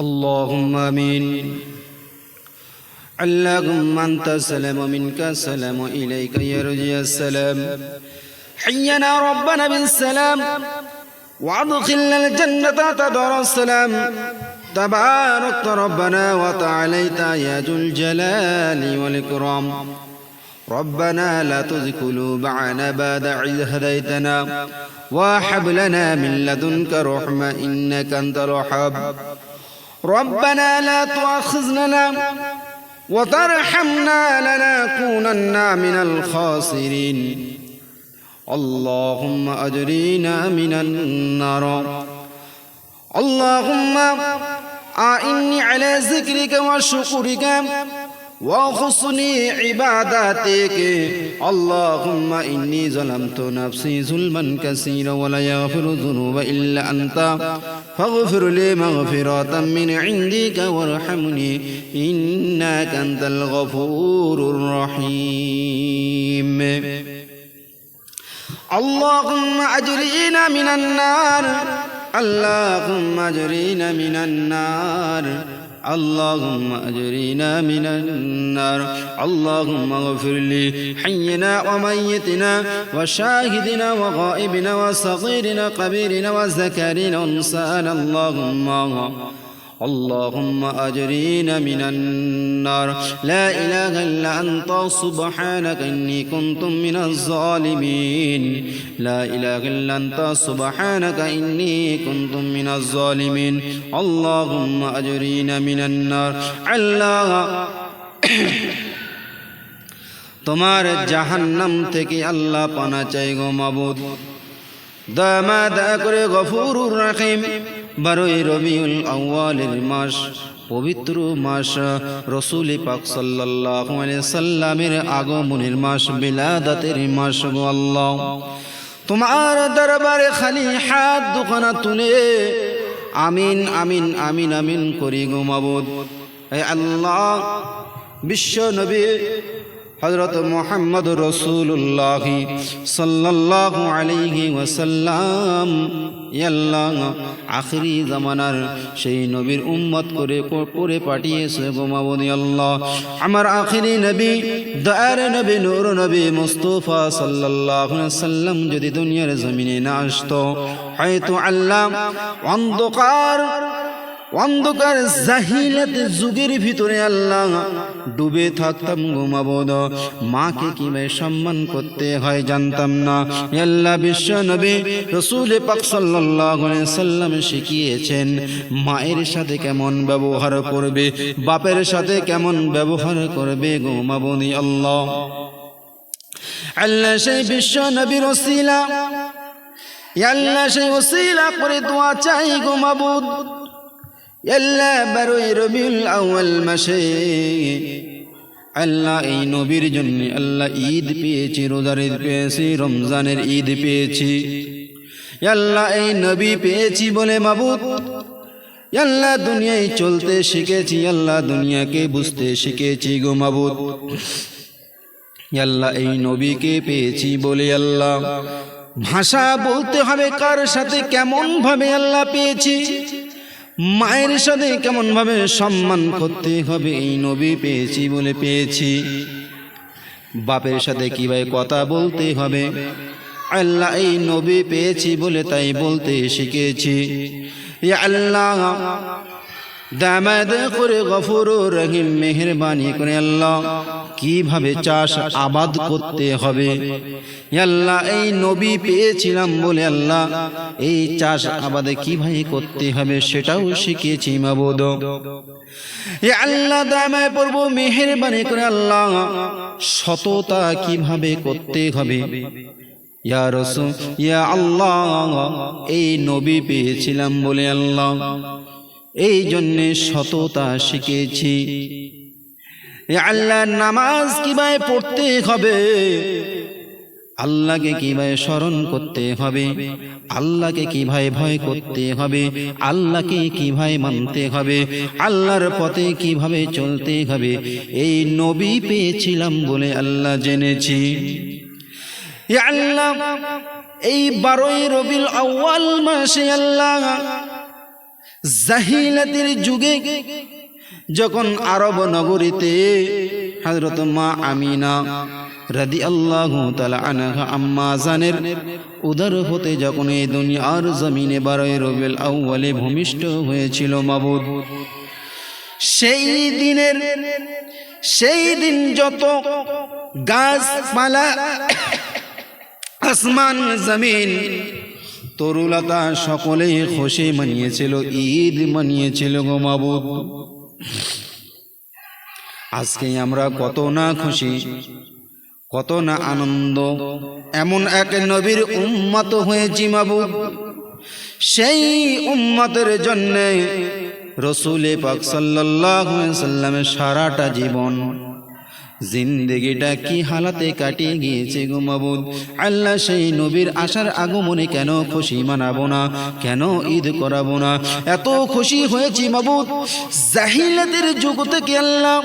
اللهم آمين. اللهم أنت السلام ومنك السلام وإليك يرجى السلام. حينا ربنا بالسلام وأدخلنا الجنة تدار السلام. تباركت ربنا وتعاليت يا ذو الجلال والإكرام. ربنا لا تزغ قلوبنا بعد إذ هديتنا وهب لنا من لدنك رحمة إنك أنت الوهاب. ربنا لا تؤاخذنا وترحمنا لنكونن من الخاسرين اللهم أجرنا من النار اللهم أعني على ذكرك وشكرك وحسن عبادتك اللهم إني ظلمت نفسي ظلما كثيرا ولا يغفر الذنوب إلا أنت فاغفر لي مغفرة من عندك وارحمني إنك أنت الغفور الرحيم اللهم أجرنا من النار اللهم أجرنا من النار اللهم أجرنا من النار. اللهم اغفر لي حينا وميتنا وشاهدنا وغائبنا وصغيرنا كبيرنا وذكرنا وانسانا اللهم اللهم أجرينا من النار لا إله إلا أنت سبحانك إني كنت من الظالمين لا إله إلا أنت سبحانك إني كنت من الظالمين اللهم أجرينا من النار الله তোমার জাহান্নাম থেকে আল্লাহ পানা চাই গো মাবুদ দমা দয়া করে গফুরুর রাহিম বারোই রবিউল আউয়ালের মাস, পবিত্র মাস, রসুল পাক আলাইহি সাল্লামের আগমনের মাস বিলাদাতের মাস আল্লাহ। তোমার দরবারে খালি হাত দুখানা তুলে আমিন আমিন আমিন আমিন করি হে আল্লাহ, বিশ্ব নবী হজরত মোহাম্মদ রসুল্লাহ সাল্লাহ আলিহি ওসাল্লাম ইয়াল্লাহ, আখরি জামানার সেই নবীর উম্মত করে করে পাঠিয়েছে গোমাবনি আল্লাহ। আমার আখরি নবী, দয়ার নবী, নূর নবী মুস্তফা সাল্লাহ সাল্লাম যদি দুনিয়ার জমিনে না আসতো, হয়তো আল্লাহ অন্ধকার অন্ধকার জাহিলাত যুগের ভিতরে আল্লাহ ডুবে থাকতাম ঘুমাবোদ মাকে কীভাবে সম্মান করতে হয় জানতাম না। আল্লাহ বিশ্ব নবী রসুল পাক সাল্লাম শিখিয়েছেন, মায়ের সাথে কেমন ব্যবহার করবে, বাপের সাথে কেমন ব্যবহার করবে ঘুমাবনি আল্লাহ। আল্লাহ সেই বিশ্ব নবীর ওসিলা। আল্লাহ সেই ওসিলা করে দোয়া চাই গো আল্লাহ বারোই রবিউল আউয়াল মাসে আল্লাহ এই নবীর জন্য আল্লাহ ঈদ পেয়েছি রোজার ঈদ পেয়েছি রমজানের ঈদ পেয়েছি আল্লাহ এই নবী পেয়েছি বলে মাবুদ আল্লাহ দুনিয়ায় চলতে শিখেছি আল্লাহ দুনিয়াকে বুঝতে শিখেছি গো মাবুদ আল্লাহ এই নবীকে পেয়েছি বলে আল্লাহ ভাষা বলতে হবে কার সাথে কেমন ভাবে আল্লাহ পেয়েছি মায়ের সাথে কেমন ভাবে সম্মান করতে হবে, এই নবী পেয়েছি বলে পেয়েছি। বাপের সাথে কীভাবে কথা বলতে হবে? আল্লাহ, এই নবী পেয়েছি বলে তাই বলতে শিখেছি। আল্লাহ দামাদ করে গফুর রহিম মেহরবানি করে আল্লাহ, কীভাবে চাষ আবাদ করতে হবে? আল্লাহ, এই নবী পেয়েছিলাম বলে আল্লাহ, এই চাষ আবাদে কীভাবে করতে হবে সেটাও শিখিয়েছি মাবুদ। আল্লাহ, দামায় পড়ব মেহরবানি করে আল্লাহ, সততা কীভাবে করতে হবে? ইয়া ইয়া আল্লাহ, এই নবী পেয়েছিলাম বলে আল্লাহ এই জন্যে সততা শিখেছি। আল্লাহ নামাজ কীভাবে পড়তে হবে? আল্লাহকে কীভাবে স্মরণ করতে হবে? আল্লাহকে কীভাবে ভয় করতে হবে? আল্লাহকে কীভাবে মানতে হবে? আল্লাহর পথে কীভাবে চলতে হবে? এই নবী পেয়েছিলাম বলে আল্লাহ জেনেছি। আল্লাহ, এই বারোই রবিল আউ্য়াল মাসে আল্লাহ জাহিলাতের যুগে যখন আরব নগরীতে হজরত মা আমিনা রাদি আল্লাহ আম্মা জানের উদার হতে যখন এই দুনিয়ার জমিনে বারোয় রবিল আউ্বালে ভূমিষ্ঠ হয়েছিল মাবুদ, সেই দিনের, সেই দিন যত গাছপালা আসমান জমিন তরুলতা সকলেই খুশি মানিয়েছিল, ঈদ মানিয়েছিল গো মাবুদ। আজকে আমরা কত না খুশি, কত না আনন্দ, এমন এক নবীর উম্মত হয়েছি মাবুদ। সেই উম্মতের জন্যে রসুল পাক আলাইহি সাল্লামের সারাটা জীবন জিন্দেগিটা কি হালাতে কাটিয়ে গিয়েছে গো মাবুদ? আল্লাহ সেই নবীর আসার আগমনে কেন খুশি মানাবো না? কেন ঈদ করাবো না? এত খুশি হয়েছি মাবুদ। জাহিলাদের যুগ থেকে আল্লাহ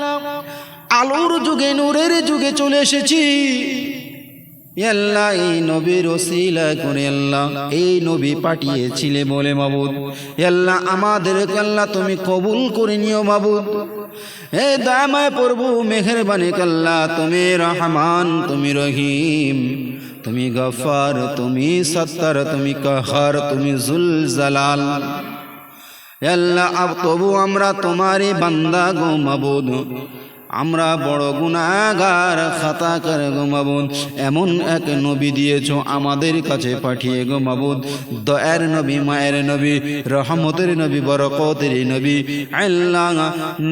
আলোর যুগে, নূরের যুগে চলে এসেছি। আল্লাহ এই নবীর ওসিলা করে আল্লাহ, এই নবী পাঠিয়েছিলে বলে মাবুদ। আল্লাহ আমাদের আল্লাহ তুমি কবুল করে নিও মাবুদ। হে দামায় প্রভু, মেহরবানি কাল্লা, তুমি রহমান, তুমি রহিম। তুমি গফার, তুমি সত্তর, তুমি কহর, তুমি জুল জালাল আল্লাহ তবু আমরা তোমারই বান্দা গো মাবুদ। আমরা বড় গুণাগার খাতা করে গো মাবুদ। এমন এক নবী দিয়েছ আমাদের কাছে পাঠিয়ে গো মাবুদ। দয়ার নবী, মায়ের নবী, রহমতের নবী, বরকতের নবী। আল্লাহ,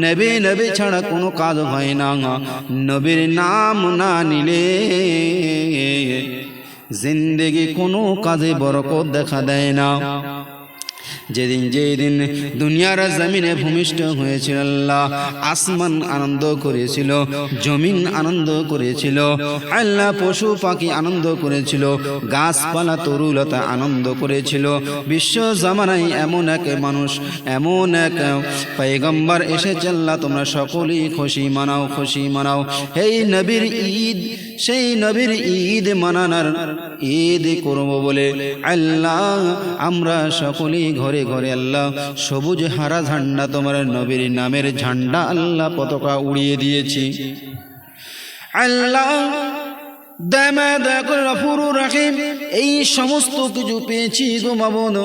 নবী নবী ছাড়া কোনো কাজ হয় না। নবীর নাম না নিলে জিন্দেগি কোনো কাজে বরকত দেখা দেয় না। যেদিন যেই দিন দুনিয়ার জমিনে ভূমিষ্ঠ হয়েছিল আল্লাহ, আসমান আনন্দ করেছিল, জমিন আনন্দ করেছিল, আল্লাহ পশু পাখি আনন্দ করেছিল, গাছপালা, তরুলতা আনন্দ করেছিল। বিশ্ব জামানায় এমন এক মানুষ, এমন এক পৈগম্বর এসেছে আল্লাহ, তোমরা সকলেই খুশি মানাও খুশি মানাও। এই নবীর ঈদ, সেই নবীর ঈদ মানানার ঈদ করব বলে আল্লাহ আমরা সকলেই ঘরে ঘরে আল্লাহ সবুজ হারা ঝান্ডা তোমার নবীর নামের ঝান্ডা আল্লাহ পতাকা উড়িয়ে দিয়েছি। আল্লাহ এই সমস্ত কিছু পেয়েছি গো মাবন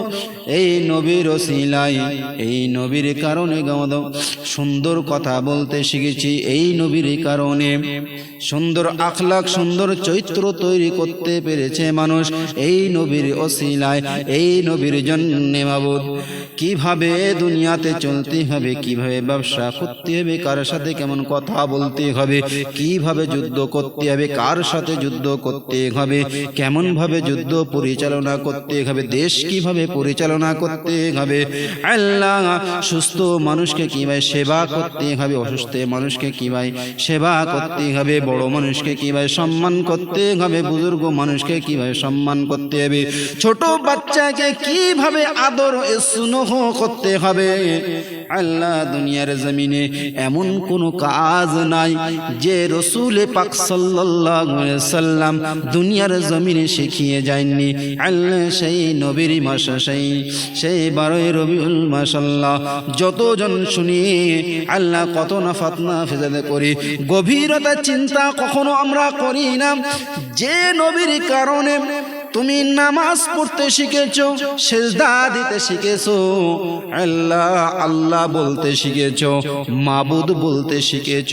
এই নবীর সিলাই এই নবীর কারণে গমদ সুন্দর কথা বলতে শিখেছি এই নবীর কারণে। সুন্দর আখলাখ, সুন্দর চৈত্র তৈরি করতে পেরেছে মানুষ এই নবীর অশিলায় এই নবীর জন্যে মাবুদ কীভাবে দুনিয়াতে চলতে হবে, কীভাবে ব্যবসা করতে হবে, কার সাথে কেমন কথা বলতে হবে, কীভাবে যুদ্ধ করতে হবে, কার সাথে যুদ্ধ করতে হবে কেমন ভাবে যুদ্ধ পরিচালনা করতে হবে, দেশ কীভাবে পরিচালনা করতে হবে, আল্লাহ সুস্থ মানুষকে কীভাবে সেবা করতে হবে, অসুস্থ মানুষকে কীভাবে সেবা করতে হবে, বড় মানুষকে কীভাবে সম্মান করতে হবে, বুজুর্গ মানুষকে কীভাবে সম্মান করতে হবে, ছোট বাচ্চাকে কীভাবে আদর স্নেহ করতে হবে, আল্লাহ দুনিয়ার জমিনে এমন কোনো কাজ নাই যে রসুলে পাক সাল্লাল্লাহু আলাইহি সাল্লাম দুনিয়ার জমিনে শিখিয়ে যায়নি। আল্লাহ সেই নবীর মাসা সেই সেই বারোই রবিউল মাসাল্লাহ যতজন শুনি আল্লাহ কত না ফাতনা ফেজাদে করি। গভীরতা চিন্তা কখনো আমরা করি না। যে নবীর কারণে তুমি নামাজ পড়তে শিখেছ, সেজদা দিতে শিখেছো, আল্লাহ আল্লাহ বলতে শিখেছ, মাবুদ বলতে শিখেছ,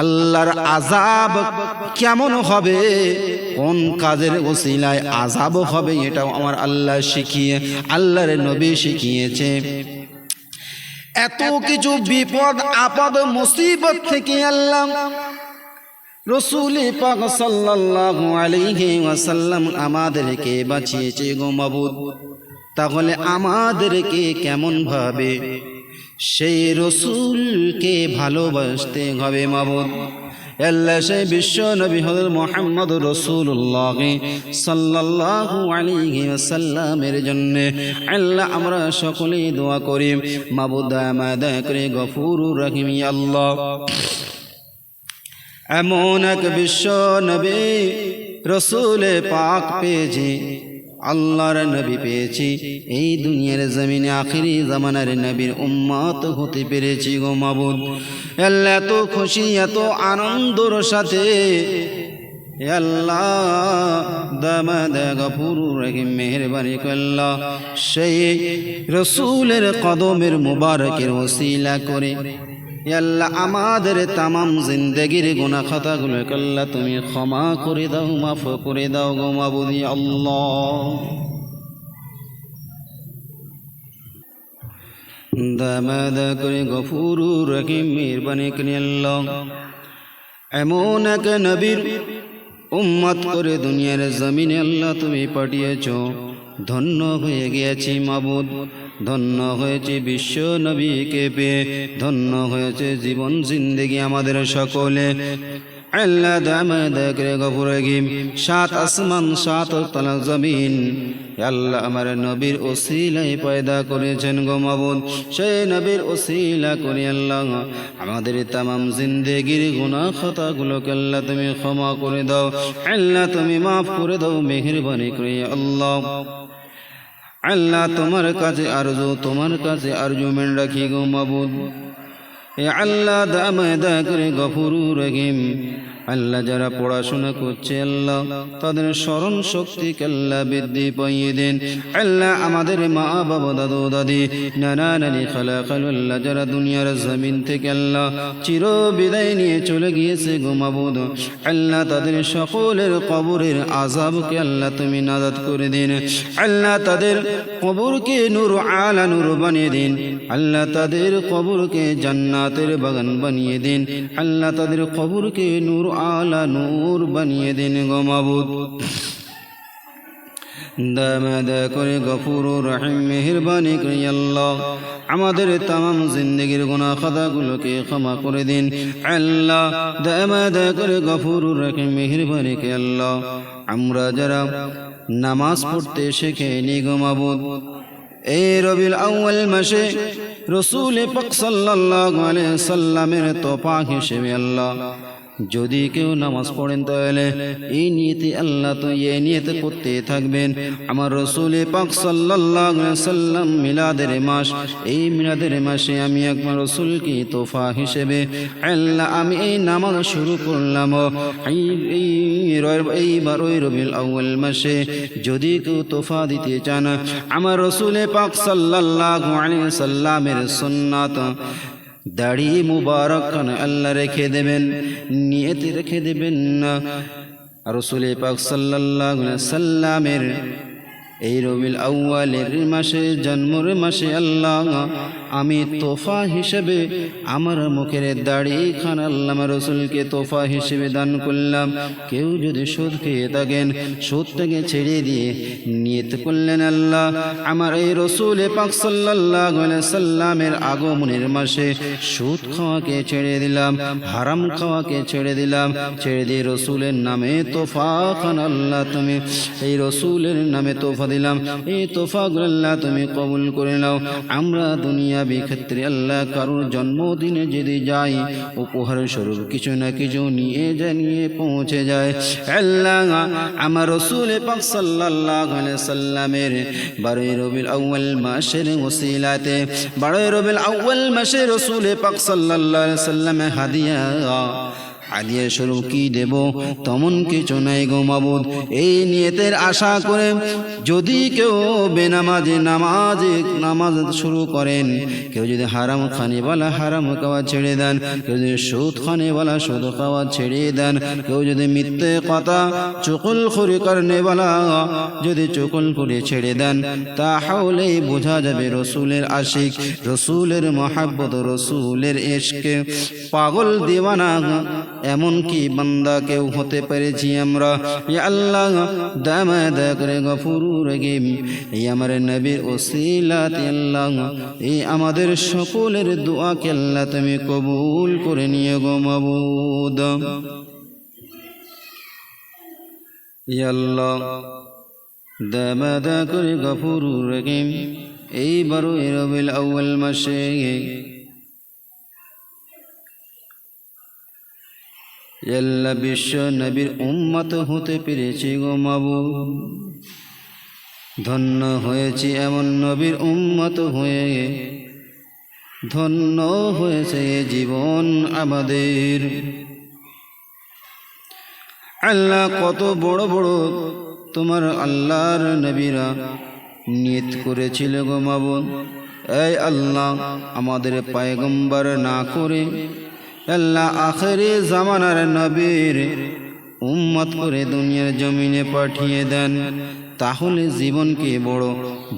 আল্লাহর আজাব কেমন হবে, কোন কাজের ওসিলায় আজাব হবে এটাও আমার আল্লাহ শিখিয়ে, আল্লাহর নবী শিখিয়েছে। এত কিছু বিপদ, আপদ, মুসিবত থেকে আল্লাহ রসুল পাক সাল্লাল্লাহু আলাইহি ওয়াসাল্লাম আমাদেরকে বাঁচিয়েছে গো মাবুদ। তাহলে আমাদেরকে কেমন ভাবে সেই রসুলকে ভালোবাসতে হবে মাবুদ? আল্লাহ সেই বিশ্ব নবী হজরত মোহাম্মদ রসুল্লাহ সাল্লাল্লাহু আলাইহি ওয়াসাল্লামের জন্যে আল্লাহ আমরা সকলেই দোয়া করি। মাবুদ আমাদা করে গফুরুর রহিম আল্লাহ। এমন এক বিশ্ব নবী রসুলে পাক পেয়েছি, আল্লাহর নবী পেয়েছি, এই দুনিয়ার জমিনে আখিরি জামানার নবীর উম্মত হতে পেরেছি গো মাবুদ। আল্লাহ এত খুশি, এত আনন্দর সাথে আল্লাহ মেহরবানি করল্লা সেই রসুলের কদমের মুবারকের ওসিলা করে আল্লাহ, আমাদের তামাম জিন্দগির গুনা খাতাগুলো কল্লা তুমি ক্ষমা করে দাও, মাফ করে দাও গো মাবুদি আল্লাহ। দামাদা করে গফুর রহিম, মেহরবানি করে আল্লাহ। এমন এক নবীর উম্মত করে দুনিয়ার জমিনে আল্লাহ তুমি পাঠিয়েছ, ধন্য হয়ে গিয়েছি মাবুদ। ধন্য হয়েছে বিশ্ব নবীকে পেয়ে, ধন্য হয়েছে জীবন জিন্দেগি আমাদের সকলে। আল্লাহ সাত আসমান, সাত তলা জমিন। আল্লাহ আমার নবীর ওসিলাই পয়দা করেছেন গো সেই নবীর ওসিলা করে আল্লাহ, আমাদের তামাম জিন্দেগির গুনাহ খাতাগুলোকে আল্লাহ তুমি ক্ষমা করে দাও। আল্লাহ তুমি মাফ করে দাও, মেহেরবানি করে আল্লাহ। আল্লাহ তোমার কাছে আরজু, তোমার কাছে আরজু মেন রাখি গো মাবুদ। এ আল্লাহ দামাদা করে গফুরু রহিম। আল্লাহ যারা পড়াশোনা করছে, আল্লাহ তাদের স্মরণ শক্তি আল্লাহ বৃদ্ধি পাইয়ে দেন। আল্লাহ আমাদের মা, বাবা, দাদু, দাদি, নানা, নানি খালা খালুল্লাহ যারা দুনিয়ার জমিন থেকে আল্লাহ চির বিদায় নিয়ে চলে গিয়েছে গোমাবুদ আল্লাহ তাদের সকলের কবরের আজাবকে আল্লাহ তুমি নাজাদ করে দিন। আল্লাহ তাদের কবরকে নূর আলা নূর বানিয়ে দিন। আল্লাহ তাদের কবরকে জান্নাতের বাগান বানিয়ে দিন। আল্লাহ তাদের কবরকে নূর আলা নূর বানিয়ে দিন গো মাবুদ। আমাদের তামাম জিন্দগির গুনাহ খাতাগুলোকে ক্ষমা করে দিন। আল্লাহ আমরা যারা নামাজ পড়তে শিখে নিগমাবুদ এই রবিল আউয়াল মাসে রসুল পাক সাল্লাল্লাহু আলাইহি সাল্লামের তোফা হিসেবে আল্লাহ যদি কেউ নামাজ পড়েন তাহলে এই নিয়তে আল্লাহ তো এই নিয়তে করতে থাকবেন। আমার রসুল পাক আলাইহি সাল্লাম মিলাদের মাস, এই মিলাদের মাসে আমি একবার রসুলকে তোফা হিসেবে, আল্লাহ আমি এই নামাজ শুরু করলাম। এই বারোই রবিল আউয়াল মাসে যদি কেউ তোফা দিতে চান, আমার রসুল পাক আলাইহি সাল্লামের সুন্নাত দাড়ি মুবারক আল্লাহ রেখে দেবেন নিয়তে রেখে দেবেন না। রসুল পাক সাল্লাহ সাল্লামের এই রবিল আউয়ালের মাসে, জন্মর মাসে আল্লাহ, আমি তোফা হিসেবে আমার মুখের দাড়ি খান আল্লাহ রসুলকে তোফা হিসেবে দান করলাম। কেউ যদি সুদ খেয়ে থাকেন সুদ থেকে ছেড়ে দিয়ে নিয়ত করলেন আল্লাহ। আমার এই রসুল পাক সাল্লাহ সাল্লামের আগমনের মাসে সুদ খাওয়াকে ছেড়ে দিলাম, হারাম খাওয়াকে ছেড়ে দিলাম। ছেড়ে দিয়ে রসুলের নামে তোফা খান আল্লাহ তুমি। এই রসুলের নামে তোফা দিলাম। এই তোফাগুলো আল্লাহ তুমি কবুল করে নাও। আমরা দুনিয়াবি ক্ষেত্রে আল্লাহ কারোর জন্মদিনে যদি যাই, উপহার স্বরূপ কিছু না কিছু নিয়ে জানিয়ে পৌঁছে যায়। আল্লাহ আমার রসুল পাক আলাইহি সাল্লামের বারোই রবিল আউয়াল মাসের ওসিলাতে, বারোই রবিল আউয়াল মাসে রসুল পাক আলাইহি সাল্লামে হাদিয়া হাদিয়া স্বরূপ কি দেব? তেমন কিছু নাই গো মাবুদ। এই নিয়তের আশা করে যদি কেউ বেনামাজে, নামাজে নামাজ শুরু করেন, কেউ যদি হারাম খানে বলা হারাম খাওয়া ছেড়ে দেন, কেউ যদি সুদ খানে বলা সুদ খাওয়া ছেড়ে দেন, কেউ যদি মিথ্যে কথা চকুল খুরি করনে বলা যদি চকুল করে ছেড়ে দেন, তাহলেই বোঝা যাবে রসুলের আশিক, রসুলের মহাব্বত, রসুলের এশকে। পাগল দিওয়ানা এমন কি বান্দা কেউ হতে পেরেছি আমরা। আল্লাহ দামাদা করে গফুরু রহিম। এই আমার নবীর ওসিলাত আল্লাহ এই আমাদের সকলের দোয়াকে আল্লাহ তুমি কবুল করে নিয়ে গো মাবুদ। আল্লাহ দামাদা করে গফুরু রহিম। এই বারো রবিল মাসে আল্লাহ বিশ্ব নবীর উম্মত হতে পেরেছি গো মাবু ধন্য হয়েছি এমন নবীর উম্মত হয়ে। ধন্য হয়েছে জীবন আমাদের। আল্লাহ কত বড় বড় তোমার আল্লাহর নবীরা নিয়ত করেছিল গো মাবুদ। এই আল্লাহ আমাদের পায়গম্বর না করে আল্লাহ আখেরি জামানার নবীর উম্মত করে দুনিয়ার জমিনে পাঠিয়ে দেন। তাহলে জীবনকে বড়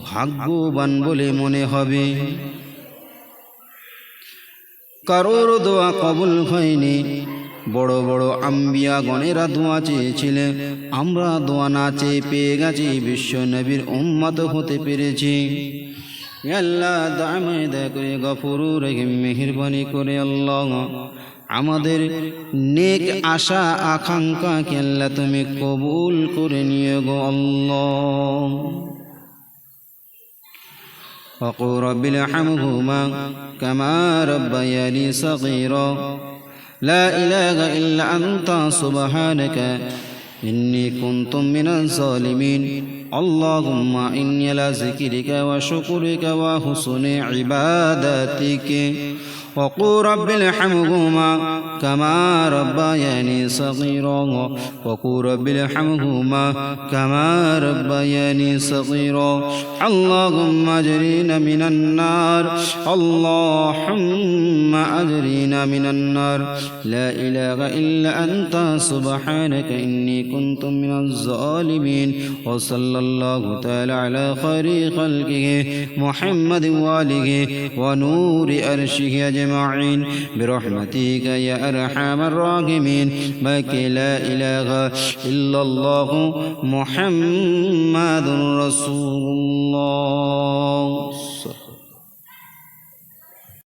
ভাগ্যবান বলে মনে হবে। কারোর দোয়া কবুল হয়নি। বড় বড় আম্বিয়া গণেরা দোয়া চেয়েছিলেন আমরা দোয়া না চেয়ে পেয়ে গেছি, বিশ্ব নবীর উম্মত হতে পেরেছি। আল্লাহ দামে দয়া করে গফুর রহিম মেহরবানি করে আল্লাহ আমাদের নেক আশা আকাঙ্ক্ষাকে আল্লাহ তুমি কবুল করে নিয়ে গো আল্লাহ وقل رب ارحمهما كما ربياني صغيرا لا إله إلا أنت سبحانك إني كنت من الظالمين اللهم إني على ذكرك وشكرك وحسن عبادتك. وقل رب ارحمهما كما ربياني صغيرا. وقل رب ارحمهما كما ربياني صغيرا. اللهم اجرنا من النار. اللهم اجرنا من النار. لا إله إلا أنت. سبحانك إني كنت من الظالمين. وصلى الله تعالى على خير خلقه محمد وآله ونور أرشه أجمعين. برحمتك يا أرحم الراحمين. بك لا إله إلا الله محمد رسول الله.